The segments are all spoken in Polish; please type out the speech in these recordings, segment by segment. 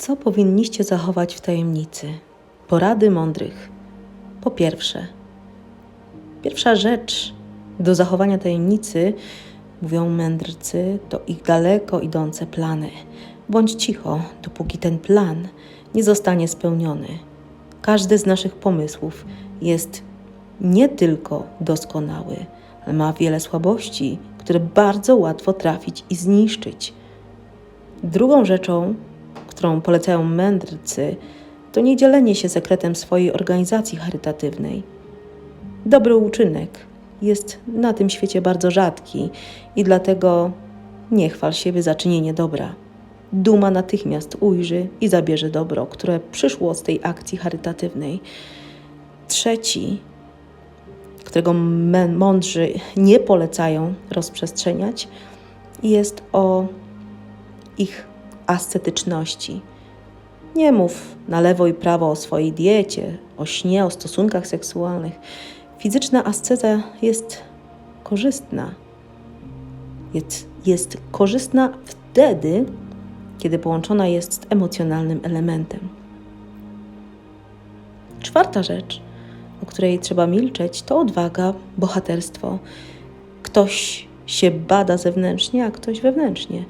Co powinniście zachować w tajemnicy? Porady mądrych. Po pierwsze, pierwsza rzecz do zachowania tajemnicy, mówią mędrcy, to ich daleko idące plany. Bądź cicho, dopóki ten plan nie zostanie spełniony. Każdy z naszych pomysłów jest nie tylko doskonały, ale ma wiele słabości, które bardzo łatwo trafić i zniszczyć. Drugą rzeczą, którą polecają mędrcy, to nie dzielenie się sekretem swojej organizacji charytatywnej. Dobry uczynek jest na tym świecie bardzo rzadki i dlatego nie chwal siebie za czynienie dobra. Duma natychmiast ujrzy i zabierze dobro, które przyszło z tej akcji charytatywnej. Trzeci, którego mądrzy nie polecają rozprzestrzeniać, jest o ich ascetyczności. Nie mów na lewo i prawo o swojej diecie, o śnie, o stosunkach seksualnych. Fizyczna asceza jest korzystna. Jest, jest korzystna wtedy, kiedy połączona jest z emocjonalnym elementem. Czwarta rzecz, o której trzeba milczeć, to odwaga, bohaterstwo. Ktoś się bada zewnętrznie, a ktoś wewnętrznie.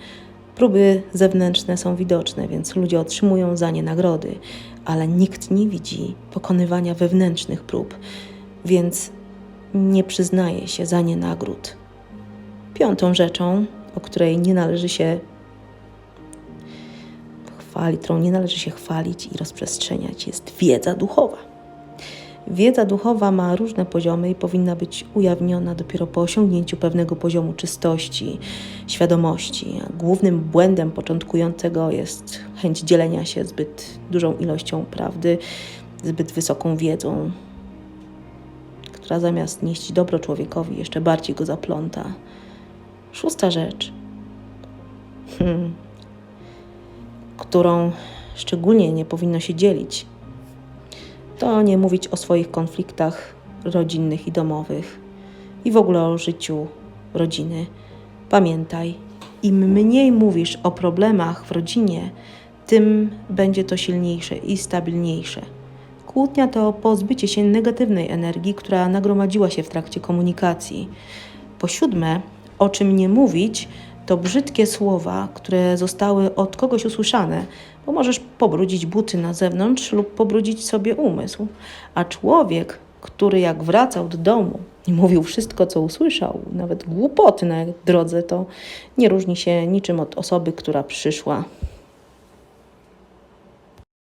Próby zewnętrzne są widoczne, więc ludzie otrzymują za nie nagrody, ale nikt nie widzi pokonywania wewnętrznych prób, więc nie przyznaje się za nie nagród. Piątą rzeczą, o której nie należy się chwalić, którą nie należy się chwalić i rozprzestrzeniać, jest wiedza duchowa. Wiedza duchowa ma różne poziomy i powinna być ujawniona dopiero po osiągnięciu pewnego poziomu czystości, świadomości. Głównym błędem początkującego jest chęć dzielenia się zbyt dużą ilością prawdy, zbyt wysoką wiedzą, która zamiast nieść dobro człowiekowi, jeszcze bardziej go zapląta. Szósta rzecz, hmm, którą szczególnie nie powinno się dzielić, to nie mówić o swoich konfliktach rodzinnych i domowych i w ogóle o życiu rodziny. Pamiętaj, im mniej mówisz o problemach w rodzinie, tym będzie to silniejsze i stabilniejsze. Kłótnia to pozbycie się negatywnej energii, która nagromadziła się w trakcie komunikacji. Po siódme, o czym nie mówić, to brzydkie słowa, które zostały od kogoś usłyszane, bo możesz pobrudzić buty na zewnątrz lub pobrudzić sobie umysł. A człowiek, który jak wracał do domu i mówił wszystko, co usłyszał, nawet głupoty na drodze, to nie różni się niczym od osoby, która przyszła